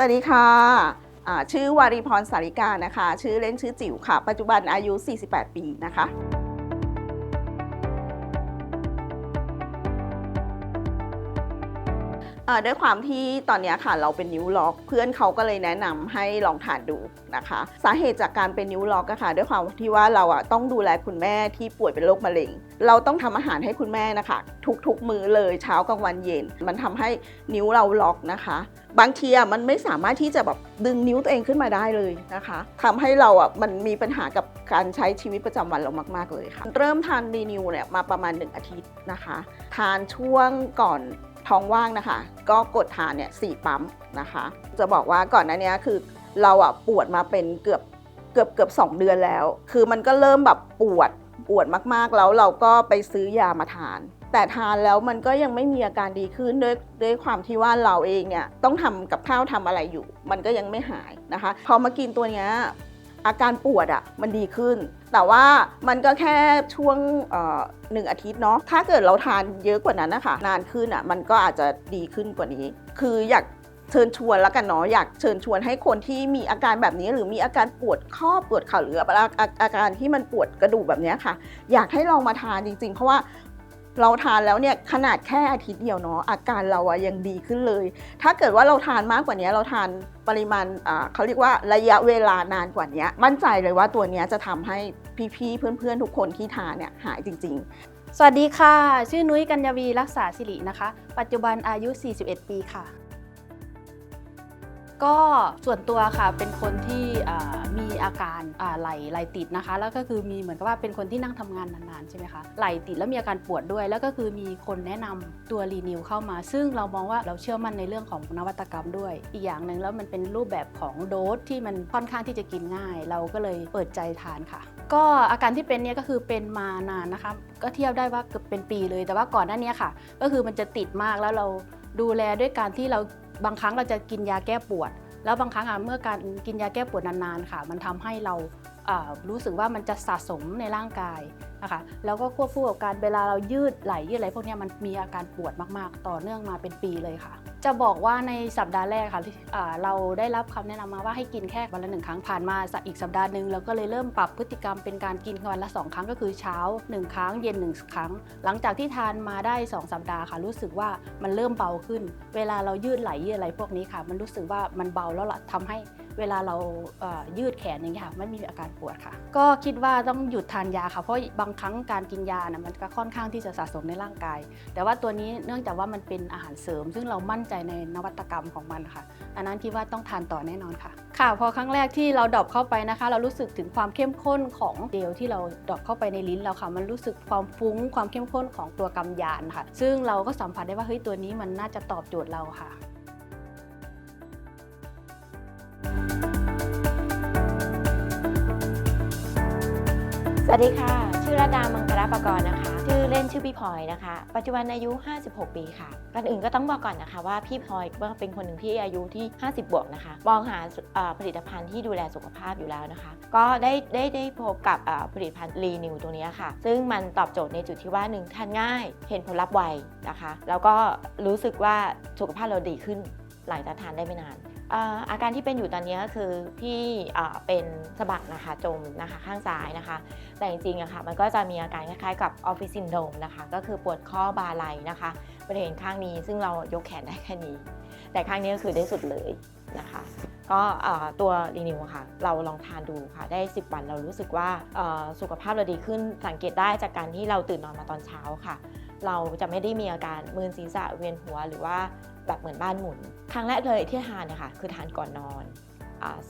วัสดีค่ะ ชื่อวารีพรสาริกานะคะ ชื่อเล่นชื่อจิ๋วค่ะ ปัจจุบันอายุ 48 ปีนะคะ ด้วยความที่ตอนนี้ค่ะเราเป็นนิ้วล็อก เพื่อนเขาก็เลยแนะนำให้ลองทานดูนะคะ สาเหตุจากการเป็นนิ้วล็อกอะค่ะด้วยความที่ว่าเราอะต้องดูแลคุณแม่ที่ป่วยเป็นโรคมะเร็ง เราต้องทำอาหารให้คุณแม่นะคะ ทุกๆ มื้อเลยเช้ากลางวันเย็น มันทำให้นิ้วเราล็อกนะคะ บางทีอะมันไม่สามารถที่จะแบบดึงนิ้วตัวเองขึ้นมาได้เลยนะคะทำให้เราอะมันมีปัญหากับการใช้ชีวิตประจำวันเรามาก ๆเลยค่ะ เริ่มทานรีนิวเนี่ยมาประมาณ 1 อาทิตย์นะคะ ทานช่วงก่อน ท้องว่างนะคะ ก็กดทานเนี่ยสี่ปั๊มนะคะ จะบอกว่าก่อนหน้านี้คือเราอะปวดมาเป็นเกือบเกือบเกือบสองเดือนแล้ว คือมันก็เริ่มแบบปวดปวดมากๆแล้วเราก็ไปซื้อยามาทาน แต่ทานแล้วมันก็ยังไม่มีอาการดีขึ้นด้วยด้วยความที่ว่าเราเองเนี่ยต้องทำกับข้าวทำอะไรอยู่ มันก็ยังไม่หายนะคะ พอมากินตัวเนี้ยอาการปวดอะ่ะมันดีขึ้น แต่ว่ามันก็แค่ช่วงเอ่อหนึ่งอาทิตย์เนาะถ้าเกิดเราทานเยอะกว่านั้นนะคะนานขึ้นอะ่ะมันก็อาจจะดีขึ้นกว่านี้ คืออยากเชิญชวนแล้วกันเนาะอยากเชิญชวนให้คนที่มีอาการแบบนี้ หรือมีอาการปวดข้อปวดเข่าหรืออาอาอาการที่มันปวดกระดูกแบบนี้ค่ะ อยากให้ลองมาทานจริง ๆ เพราะว่าเราทานแล้วเนี่ยขนาดแค่อาทิตย์เดียวเนาะอาการเราอะยังดีขึ้นเลย ถ้าเกิดว่าเราทานมากกว่านี้เราทาน ปริมาณเขาเรียกว่าระยะเวลานานกว่านี้มั่นใจเลยว่าตัวนี้จะทำให้พี่ๆเพื่อนๆ ทุกคนที่ทานเนี่ยหายจริง ๆ สวัสดีค่ะ ชื่อนุ้ยกัญญวีรักษาสิรินะคะ ปัจจุบันอายุ 41 ปีค่ะ ก็ส่วนตัวค่ะเป็นคนที่มีอาการไหลไหลติดนะคะ แล้วก็คือมีเหมือนกับว่าเป็นคนที่นั่งทำงานนานๆใช่ไหมคะไหลติดแล้วมีอาการปวดด้วย แล้วก็คือมีคนแนะนำตัวรีนิวเข้ามา ซึ่งเรามองว่าเราเชื่อมั่นในเรื่องของนวัตกรรมด้วย อีกอย่างหนึ่งแล้วมันเป็นรูปแบบของโดสที่มันค่อนข้างที่จะกินง่าย เราก็เลยเปิดใจทานค่ะ ก็อาการที่เป็นเนี่ยก็คือเป็นมานานนะคะ ก็เทียบได้ว่าเกือบเป็นปีเลย แต่ว่าก่อนหน้านี้ค่ะ ก็คือมันจะติดมากแล้วเราดูแลด้วยการที่เรา บางครั้งเราจะกินยาแก้ปวด แล้วบางครั้งเมื่อการกินยาแก้ปวดนานๆค่ะ มันทำให้เรารู้สึกว่ามันจะสะสมในร่างกาย นะคะแล้วก็ควบคู่กับการเวลาเรายืดไหลยืดอะไรพวกนี้มันมีอาการปวดมากๆ ต่อเนื่องมาเป็นปีเลยค่ะ จะบอกว่าในสัปดาห์แรกค่ะเราได้รับคำแนะนำมาว่าให้กินแค่วันละหนึ่งครั้งผ่านมาสักอีกสัปดาห์หนึ่งเราก็เลยเริ่มปรับพฤติกรรมเป็นการกินวันละสองครั้งก็คือเช้าหนึ่งครั้งเย็นหนึ่งครั้ง หลังจากที่ทานมาได้ 2 สัปดาห์ค่ะ รู้สึกว่ามันเริ่มเบาขึ้น เวลาเรายืดไหลยืดอะไรพวกนี้ค่ะ มันรู้สึกว่ามันเบาแล้วล่ะทำให้ เวลาเรายืดแขนอย่างเงี้ยค่ะไม่มีอาการปวดค่ะ ก็คิดว่าต้องหยุดทานยาค่ะเพราะบางครั้งการกินยานะมันก็ค่อนข้างที่จะสะสมในร่างกาย แต่ว่าตัวนี้เนื่องจากว่ามันเป็นอาหารเสริม ซึ่งเรามั่นใจในนวัตกรรมของมันค่ะ อันนั้นคิดว่าต้องทานต่อแน่นอนค่ะ ค่ะ พอครั้งแรกที่เราดอปเข้าไปนะคะ เรารู้สึกถึงความเข้มข้นของเจลที่เราดอปเข้าไปในลิ้นเราค่ะ มันรู้สึกความฟุ้งความเข้มข้นของตัวกำยานค่ะ ซึ่งเราก็สัมผัสได้ว่าเฮ้ยตัวนี้มันน่าจะตอบโจทย์เราค่ะ สวัสดีค่ะ ชื่อระดามังกรประกรณ์นะคะ ชื่อเล่นชื่อพี่พลอยนะคะ ปัจจุบันอายุ 56 ปีค่ะก่อนอื่นก็ต้องบอกก่อนนะคะว่าพี่พลอยเป็นคนหนึ่งที่อายุที่ 50 บวกนะคะ มองหาผลิตภัณฑ์ที่ดูแลสุขภาพอยู่แล้วนะคะ ก็ได้ได้ได้พบกับผลิตภัณฑ์รีนิวตัวนี้ค่ะ ซึ่งมันตอบโจทย์ในจุดที่ว่าหนึ่งทานง่าย เห็นผลลัพธ์ไวนะคะ แล้วก็รู้สึกว่าสุขภาพเราดีขึ้นหลังจากทานได้ไม่นาน อาการที่เป็นอยู่ตอนนี้ก็คือพี่เอ่อเป็นสะบักนะคะจมนะคะข้างซ้ายนะคะ แต่จริงๆอะค่ะมันก็จะมีอาการคล้ายๆกับออฟฟิศซินโดมนะคะ ก็คือปวดข้อบาไหลนะคะบริเวณข้างนี้ซึ่งเรายกแขนได้แค่นี้ แต่ข้างนี้ก็คือได้สุดเลย นะคะ ก็ตัวรีนิวค่ะ เราลองทานดูค่ะ ได้ 10 วันเรารู้สึกว่าสุขภาพเราดีขึ้นสังเกตได้จากการที่เราตื่นนอนมาตอนเช้าค่ะ เราจะไม่ได้มีอาการมึนศีรษะเวียนหัวหรือว่าแบบเหมือนบ้านหมุน ครั้งแรกเลยที่ทานเนี่ยค่ะคือทานก่อนนอน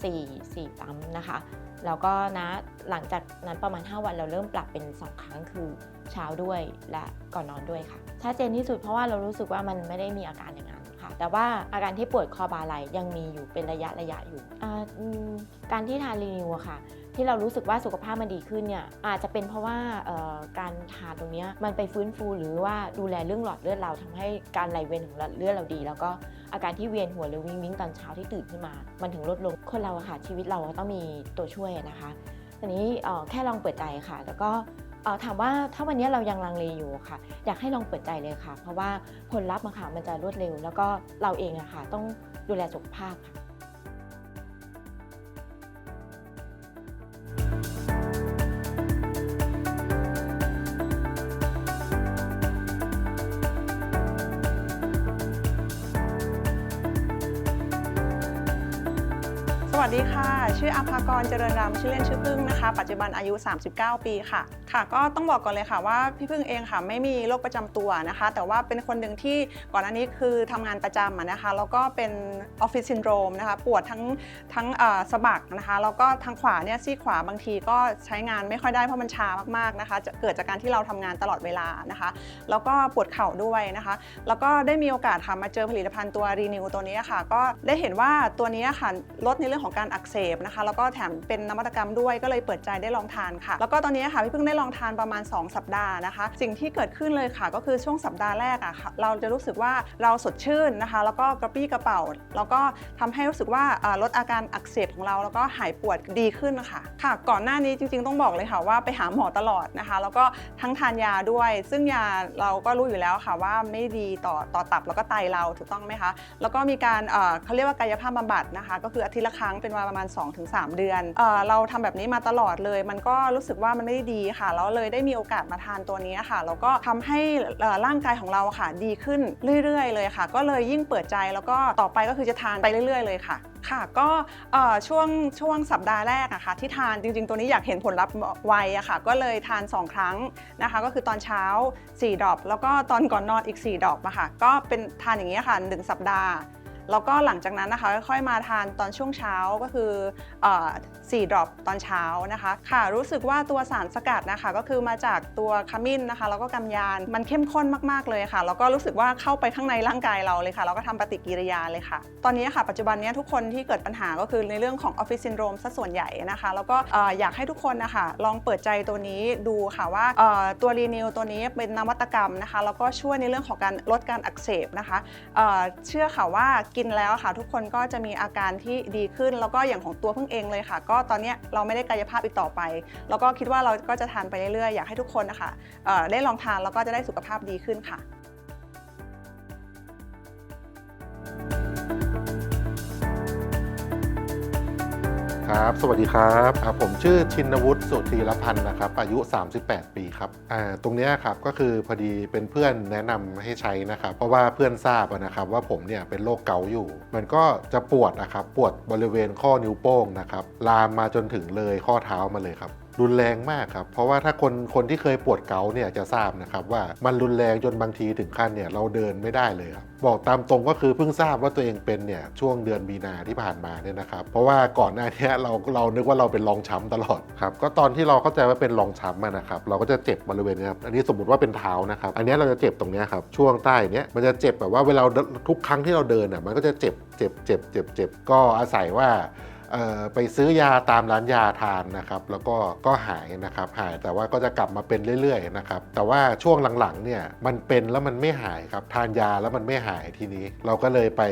สี่สี่ปั๊มนะคะแล้วก็นะหลังจากนั้นประมาณ 5 วันเราเริ่มปรับเป็น 2 ครั้งคือเช้าด้วยและก่อนนอนด้วยค่ะชัดเจนที่สุดเพราะว่าเรารู้สึกว่ามันไม่ได้มีอาการอย่างนั้น แต่ว่าอาการที่ปวดคอบาไหลยังมีอยู่เป็นระยะระยะอยู่อ่าอืมการที่ทานรีนิวอะค่ะ ที่เรารู้สึกว่าสุขภาพมันดีขึ้นเนี่ยอาจจะเป็นเพราะว่าเอ่อการทานตรงเนี้ยมันไปฟื้นฟูหรือว่าดูแลเรื่องหลอดเลือดเราทำให้การไหลเวียนของหลอดเลือดเราดี แล้วก็อาการที่เวียนหัวหรือวิงวิงตอนเช้าที่ตื่นขึ้นมา มันถึงลดลงคนเราอะค่ะชีวิตเราต้องมีตัวช่วยนะคะทีนี้เอ่อแค่ลองเปิดใจค่ะ แล้วก็เอ่อ ถามว่าถ้าวันนี้เรายังลังเลอยู่ค่ะ อยากให้ลองเปิดใจเลยค่ะ เพราะว่าผลลัพธ์มันค่ะมันจะรวดเร็ว แล้วก็เราเองอะค่ะต้องดูแลสุขภาพค่ะ ชื่ออภากรเจริญรำชื่อเล่นชื่อพึ่งนะคะ ปัจจุบันอายุ 39 ปีค่ะ ค่ะ ก็ต้องบอกก่อนเลยค่ะว่าพี่พึ่งเองค่ะไม่มีโรคประจำตัวนะคะ แต่ว่าเป็นคนหนึ่งที่ก่อนหน้านี้คือทำงานประจำนะคะ แล้วก็เป็นออฟฟิศซินโดรมนะคะ ปวดทั้งทั้งสะบักนะคะ แล้วก็ทางขวาเนี่ยซี่ขวาบางทีก็ใช้งานไม่ค่อยได้เพราะมันชามากๆนะคะ จะเกิดจากการที่เราทำงานตลอดเวลานะคะ แล้วก็ปวดเข่าด้วยนะคะ แล้วก็ได้มีโอกาสค่ะมาเจอผลิตภัณฑ์ตัวรีนิวตัวนี้ค่ะ ก็ได้เห็นว่าตัวนี้ค่ะลดในเรื่องของการอักเสบนะคะแล้วก็แถมเป็นนวัตกรรมด้วยก็เลยเปิดใจได้ลองทานค่ะ แล้วก็ตอนนี้ค่ะพี่เพิ่งได้ลองทานประมาณ 2 สัปดาห์นะคะ สิ่งที่เกิดขึ้นเลยค่ะ ก็คือช่วงสัปดาห์แรกอะค่ะเราจะรู้สึกว่าเราสดชื่นนะคะ แล้วก็กระปี้กระเป๋า แล้วก็ทำให้รู้สึกว่าลดอาการอักเสบของเราแล้วก็หายปวดดีขึ้นค่ะค่ะ ก่อนหน้านี้จริง ๆ ต้องบอกเลยค่ะว่าไปหาหมอตลอดนะคะ แล้วก็ทั้งทานยาด้วย ซึ่งยาเราก็รู้อยู่แล้วค่ะว่าไม่ดีต่อต่อตับแล้วก็ไตเราถูกต้องไหมคะ แล้วก็มีการเขาเรียกว่ากายภาพบำบัดนะคะ ก็คืออาทิตย์ละครั้งเป็นเวลาประมาณ2-3 เดือนเออเราทำแบบนี้มาตลอดเลย มันก็รู้สึกว่ามันไม่ได้ดีค่ะแล้วเลยได้มีโอกาสมาทานตัวนี้ค่ะแล้วก็ทำให้ร่างกายของเราค่ะดีขึ้นเรื่อยๆ เลยค่ะ ก็เลยยิ่งเปิดใจแล้วก็ต่อไปก็คือจะทานไปเรื่อยๆ เลยค่ะค่ะก็ช่วงช่วงสัปดาห์แรกอะค่ะที่ทานจริง ๆ ตัวนี้อยากเห็นผลลัพธ์ไวอะค่ะ ก็เลยทาน 2 ครั้งนะคะ ก็คือตอนเช้า 4 ดอกแล้วก็ตอนก่อนนอนอีก 4 ดอกอะค่ะ ก็เป็นทานอย่างนี้ค่ะ 1 สัปดาห์ แล้วก็หลังจากนั้นนะคะค่อยๆมาทานตอนช่วงเช้าก็คือเอ่ดรอปตอนเช้านะคะค่ะรู้สึกว่าตัวสารสกัดนะคะก็คือมาจากตัวขมิ้นนะคะแล้วก็กำยานมันเข้มข้นมากๆเลยค่ะแล้วก็รู้สึกว่าเข้าไปข้างในร่างกายเราเลยค่ะแล้วก็ทำปฏิกิริยาเลยค่ะ ตอนนี้ค่ะปัจจุบันนี้ทุกคนที่เกิดปัญหาก็คือในเรื่องของออฟฟิศซินโดรมซะส่วนใหญ่นะคะ แล้วก็อยากให้ทุกคนนะคะลองเปิดใจตัวนี้ดูค่ะว่าตัวรีนิวตัวนี้เป็นนวัตกรรมนะคะแล้วก็ช่วยในเรื่องของการลดการอักเสบนะคะเอ่อเชื่อค่ะว่ากิินแล้วค่ะ ทุกคนก็จะมีอาการที่ดีขึ้น แล้วก็อย่างของตัวเพิ่งเองเลยค่ะ ก็ตอนนี้เราไม่ได้กายภาพอีกต่อไป แล้วก็คิดว่าเราก็จะทานไปเรื่อยๆอยากให้ทุกคนนะคะได้ลองทานแล้วก็จะได้สุขภาพดีขึ้นค่ะ ครับ สวัสดีครับผมชื่อชินวุฒิสุธีรพันธ์นะครับ อายุ 38 ปีครับตรงนี้ครับก็คือพอดีเป็นเพื่อนแนะนำให้ใช้นะครับ เพราะว่าเพื่อนทราบนะครับว่าผมเนี่ยเป็นโรคเกาต์อยู่ มันก็จะปวดนะครับ ปวดบริเวณข้อนิ้วโป้งนะครับ ลามมาจนถึงเลยข้อเท้ามาเลยครับ รุนแรงมากครับ เพราะว่าถ้าคนคนที่เคยปวดเกาต์เนี่ยจะทราบนะครับว่ามันรุนแรงจนบางทีถึงขั้นเนี่ยเราเดินไม่ได้เลยครับบอกตามตรงก็คือเพิ่งทราบว่าตัวเองเป็นเนี่ยช่วงเดือนมีนาที่ผ่านมาเนี่ยนะครับ เพราะว่าก่อนหน้าเนี้ยเราเรานึกว่าเราเป็นรองช้ำตลอดครับก็ตอนที่เราเข้าใจว่าเป็นรองช้ำอะนะครับเราก็จะเจ็บบริเวณเนี้ยครับอันนี้สมมติว่าเป็นเท้านะครับอันเนี้ยเราจะเจ็บตรงเนี้ยครับช่วงใต้เนี้ยมันจะเจ็บแบบว่าเวลาทุกครั้งที่เราเดินอะมันก็จะเจ็บเจ็บเจ็บเจ็บเจ็บก็อาศัยว่าเอ่อ ไปซื้อยาตามร้านยาทานนะครับแล้วก็ก็หายนะครับหายแต่ว่าก็จะกลับมาเป็นเรื่อยๆนะครับแต่ว่าช่วงหลังๆเนี่ยมันเป็นแล้วมันไม่หายครับทานยาแล้วมันไม่หายทีนี้ เราก็เลยไป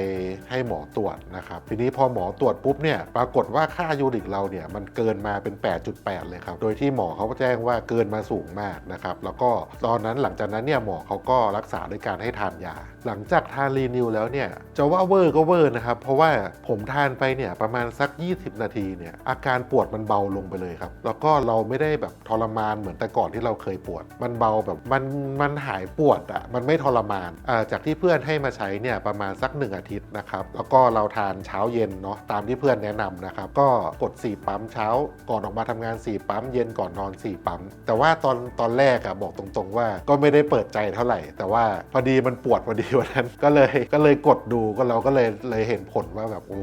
ให้หมอตรวจนะครับทีนี้พอหมอตรวจปุ๊บเนี่ยปรากฏว่าค่ายูริกเราเนี่ยมันเกินมาเป็น 8.8 เลยครับโดยที่หมอเขาแจ้งว่าเกินมาสูงมากนะครับแล้วก็ตอนนั้นหลังจากนั้นเนี่ยหมอเขาก็รักษาด้วยการให้ทานยา หลังจากทานรีนิวแล้วเนี่ยจะว่าเวอร์ก็เวอร์นะครับเพราะว่าผมทานไปเนี่ยประมาณสัก20 20 นาทีเนี่ยอาการปวดมันเบาลงไปเลยครับ แล้วก็เราไม่ได้แบบทรมานเหมือนแต่ก่อนที่เราเคยปวด มันเบาแบบมันมันหายปวดอะ่ะมันไม่ทรมานาจากที่เพื่อนให้มาใช้เนี่ยประมาณสัก 1 อาทิตย์นะครับ แล้วก็เราทานเช้าเย็นเนาะตามที่เพื่อนแนะนำนะครับ ก็กด 4 ปั๊มเช้า ก่อนออกมาทำงาน 4 ปั๊ม เย็นก่อนนอน 4 ปั๊ม แต่ว่าตอนตอนแรกอะบอกตรงๆ ว่าก็ไม่ได้เปิดใจเท่าไหร่ แต่ว่าพอดีมันปวดพอดีวันนั้นก็เลยก็เลยกดดูก็เราก็เลยเลยเห็นผลว่าแบบโอ้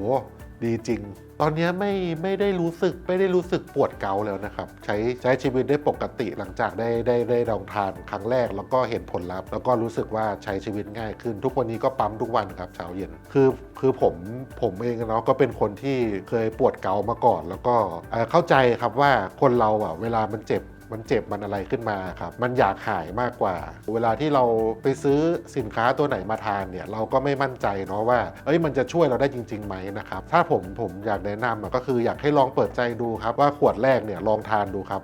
ดีจริง ตอนนี้ไม่ไม่ได้รู้สึกไม่ได้รู้สึกปวดเกาแล้วนะครับ ใช้ใช้ชีวิตได้ปกติหลังจากได้ได้ได้ลองทานครั้งแรก แล้วก็เห็นผลลัพธ์แล้วก็รู้สึกว่าใช้ชีวิตง่ายขึ้น ทุกวันนี้ก็ปั๊มทุกวันครับเช้าเย็นคือคือผมผมเองเนาะก็เป็นคนที่เคยปวดเกามาก่อน แล้วก็เข้าใจครับว่าคนเราอะเวลามันเจ็บ มันเจ็บมันอะไรขึ้นมาครับมันอยากหายมากกว่า เวลาที่เราไปซื้อสินค้าตัวไหนมาทานเนี่ยเราก็ไม่มั่นใจเนาะว่าเอ้ยมันจะช่วยเราได้จริงๆไหมนะครับถ้าผมผมอยากแนะนำก็คืออยากให้ลองเปิดใจดูครับว่าขวดแรกเนี่ยลองทานดูครับ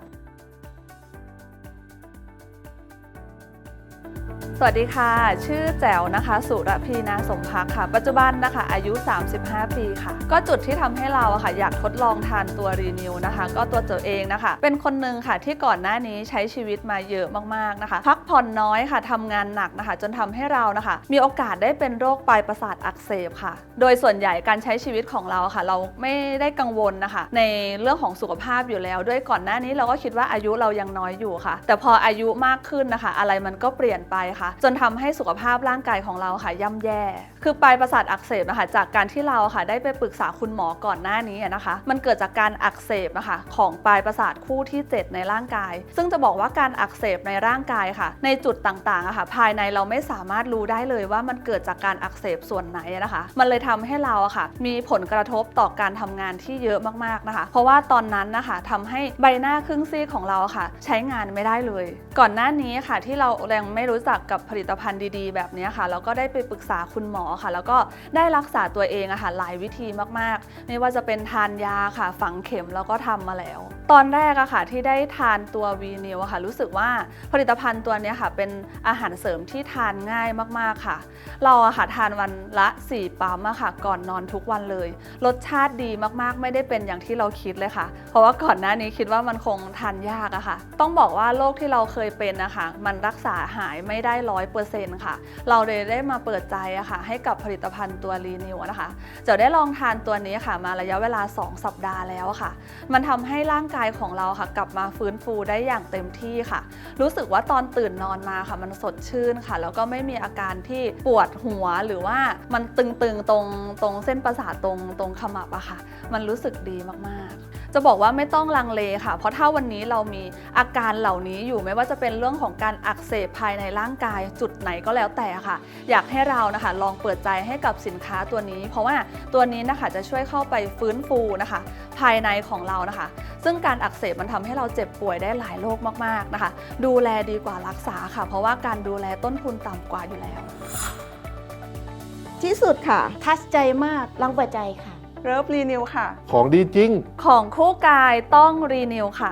สวัสดีค่ะ ชื่อแจ๋วนะคะ สุรพีนาสมพักค่ะ ปัจจุบันนะคะ อายุ 35 ปีค่ะ ก็จุดที่ทำให้เราค่ะ อยากทดลองทานตัวรีนิวนะคะ ก็ตัวเจอเองนะคะ เป็นคนหนึ่งค่ะที่ก่อนหน้านี้ใช้ชีวิตมาเยอะมากๆนะคะ พักผ่อนน้อยค่ะทำงานหนักนะคะ จนทำให้เรานะคะ มีโอกาสได้เป็นโรคปลายประสาทอักเสบค่ะ โดยส่วนใหญ่การใช้ชีวิตของเราค่ะ เราไม่ได้กังวลนะคะ ในเรื่องของสุขภาพอยู่แล้ว ด้วยก่อนหน้านี้เราก็คิดว่าอายุเรายังน้อยอยู่ค่ะ แต่พออายุมากขึ้นนะคะ อะไรมันก็เปลี่ยนไปค่ะจนทำให้สุขภาพร่างกายของเราค่ะย่ำแย่ คือปลายประสาทอักเสบนะคะ จากการที่เราค่ะได้ไปปรึกษาคุณหมอก่อนหน้านี้นะคะ มันเกิดจากการอักเสบนะคะของปลายประสาทคู่ที่ 7 ในร่างกาย ซึ่งจะบอกว่าการอักเสบในร่างกายค่ะ ในจุดต่างๆอะค่ะ ภายในเราไม่สามารถรู้ได้เลยว่ามันเกิดจากการอักเสบส่วนไหนนะคะ มันเลยทำให้เราอะค่ะ มีผลกระทบต่อการทำงานที่เยอะมากๆนะคะ เพราะว่าตอนนั้นนะคะทำให้ใบหน้าครึ่งซีกของเราค่ะ ใช้งานไม่ได้เลย ก่อนหน้านี้ค่ะที่เรายังไม่รู้จักกับผลิตภัณฑ์ดีๆ แบบนี้ค่ะเราก็ได้ไปปรึกษาคุณหมอค่ะ แล้วก็ได้รักษาตัวเองอะค่ะหลายวิธีมากๆ ไม่ว่าจะเป็นทานยาค่ะ ฝังเข็มแล้วก็ทำมาแล้ว ตอนแรกอะค่ะที่ได้ทานตัววีนิวค่ะ รู้สึกว่าผลิตภัณฑ์ตัวนี้ค่ะ เป็นอาหารเสริมที่ทานง่ายมากๆค่ะ เราอะค่ะทานวันละ 4 ปั๊มอะค่ะ ก่อนนอนทุกวันเลย รสชาติดีมากๆ ไม่ได้เป็นอย่างที่เราคิดเลยค่ะ เพราะว่าก่อนหน้านี้คิดว่ามันคงทานยากอะค่ะ ต้องบอกว่าโรคที่เราเคยเป็นนะคะมันรักษาหายไม่ได้รอยเปอร์เซ็นต์ค่ะ เราเลยได้มาเปิดใจอะค่ะให้กับผลิตภัณฑ์ตัวรีนิวนะคะจะได้ลองทานตัวนี้ค่ะมาระยะเวลา 2 สัปดาห์แล้วค่ะ มันทำให้ร่างกายของเราค่ะ กลับมาฟื้นฟูได้อย่างเต็มที่ค่ะ รู้สึกว่าตอนตื่นนอนมาค่ะ มันสดชื่นค่ะ แล้วก็ไม่มีอาการที่ปวดหัวหรือว่ามันตึงๆตรงตรงเส้นประสาทตรงตรงขมับอะค่ะ มันรู้สึกดีมากๆ จะบอกว่าไม่ต้องลังเลค่ะ เพราะถ้าวันนี้เรามีอาการเหล่านี้อยู่ไม่ว่าจะเป็นเรื่องของการอักเสบภายในร่างกายจุดไหนก็แล้วแต่ค่ะ อยากให้เรานะคะลองเปิดใจให้กับสินค้าตัวนี้ เพราะว่าตัวนี้นะคะจะช่วยเข้าไปฟื้นฟูนะคะ ภายในของเรานะคะ ซึ่งการอักเสบมันทำให้เราเจ็บป่วยได้หลายโรคมากๆนะคะ ดูแลดีกว่ารักษาค่ะ เพราะว่าการดูแลต้นทุนต่ำกว่าอยู่แล้ว ที่สุดค่ะ ทัชใจมากลองเปิดใจค่ะ เลิฟรีนิวค่ะ ของดีจริง ของคู่กายต้องรีนิวค่ะ